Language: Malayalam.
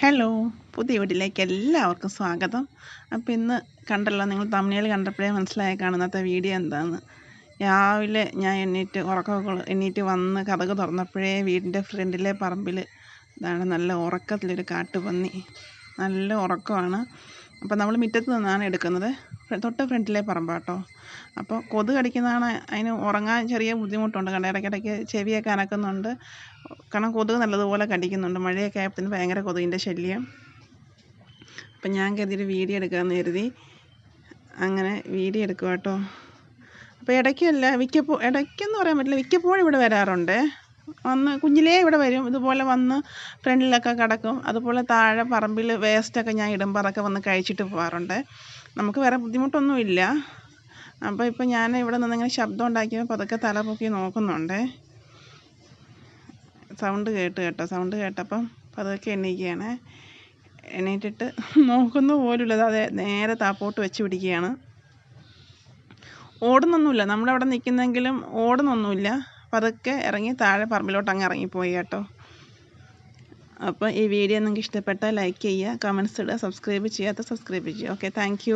ഹലോ പുതിയ വീട്ടിലേക്ക് എല്ലാവർക്കും സ്വാഗതം. അപ്പോൾ ഇന്ന് കണ്ടല്ലോ നിങ്ങൾ തമിഴിൽ കണ്ടപ്പോഴേ മനസ്സിലായി കാണുന്നത്തെ വീഡിയോ എന്താണെന്ന് രാവിലെ ഞാൻ എണ്ണീറ്റ് ഉറക്കമൊക്കെ എണ്ണീറ്റ് വന്ന് കഥക് തുറന്നപ്പോഴേ വീടിന്റെ ഫ്രണ്ടിലെ പറമ്പിൽ ഇതാണ് നല്ല ഉറക്കത്തിലൊരു കാട്ടുപന്നി. നല്ല ഉറക്കമാണ്. അപ്പോൾ നമ്മൾ മുറ്റത്ത് നിന്നാണ് എടുക്കുന്നത്. തൊട്ട് ഫ്രണ്ടിലെ പറമ്പാട്ടോ അപ്പോൾ കൊതു കടിക്കുന്നതാണ് അതിന് ഉറങ്ങാൻ ചെറിയ ബുദ്ധിമുട്ടുണ്ട്. കാരണം ഇടയ്ക്കിടയ്ക്ക് ചെവിയൊക്കെ അനക്കുന്നുണ്ട്. കാരണം കൊതുക് നല്ലതുപോലെ കടിക്കുന്നുണ്ട്. മഴയൊക്കെ ആയപ്പോഴത്തേന് ഭയങ്കര കൊതുകിന്റെ ശല്യം. അപ്പം ഞാൻ കരുതിയൊരു വീഡിയോ എടുക്കാമെന്ന് കരുതി. അങ്ങനെ വീഡിയോ എടുക്കുക കേട്ടോ. അപ്പോൾ ഇടയ്ക്കല്ല വിക്കപ്പോ ഇടയ്ക്കെന്ന് പറയാൻ പറ്റില്ല. മിക്കപ്പോഴും ഇവിടെ വരാറുണ്ട്. വന്ന് കുഞ്ഞിലേ ഇവിടെ വരും. ഇതുപോലെ വന്ന് ഫ്രണ്ടിലൊക്കെ കിടക്കും. അതുപോലെ താഴെ പറമ്പിൽ വേസ്റ്റൊക്കെ ഞാൻ ഇടുമ്പോൾ അതൊക്കെ വന്ന് കഴിച്ചിട്ട് പോകാറുണ്ട് നമുക്ക് വേറെ ബുദ്ധിമുട്ടൊന്നുമില്ല. അപ്പോൾ ഇപ്പോൾ ഞാൻ ഇവിടെ നിന്നിങ്ങനെ ശബ്ദം ഉണ്ടാക്കിയപ്പോൾ പതുക്കെ തല പൊക്കി നോക്കുന്നുണ്ട്. സൗണ്ട് കേട്ട് കേട്ടോ. സൗണ്ട് കേട്ടപ്പം പതുക്കെ എണീക്കുകയാണ്. എണീറ്റിട്ട് നോക്കുന്ന പോലുമില്ല. അതെ നേരെ താപ്പോട്ട് വെച്ച് പിടിക്കുകയാണ്. ഓടുന്നൊന്നുമില്ല. നമ്മളവിടെ നിൽക്കുന്നെങ്കിലും ഓടുന്നൊന്നുമില്ല. പതുക്കെ ഇറങ്ങി താഴെ പറമ്പിലോട്ട് അങ്ങ് ഇറങ്ങിപ്പോയി കേട്ടോ. അപ്പോൾ ഈ വീഡിയോ നിങ്ങൾക്ക് ഇഷ്ടപ്പെട്ടാൽ ലൈക്ക് ചെയ്യുക കമൻസ് ഇടുക സബ്സ്ക്രൈബ് ചെയ്യാത്ത സബ്സ്ക്രൈബ് ചെയ്യുക. Okay thank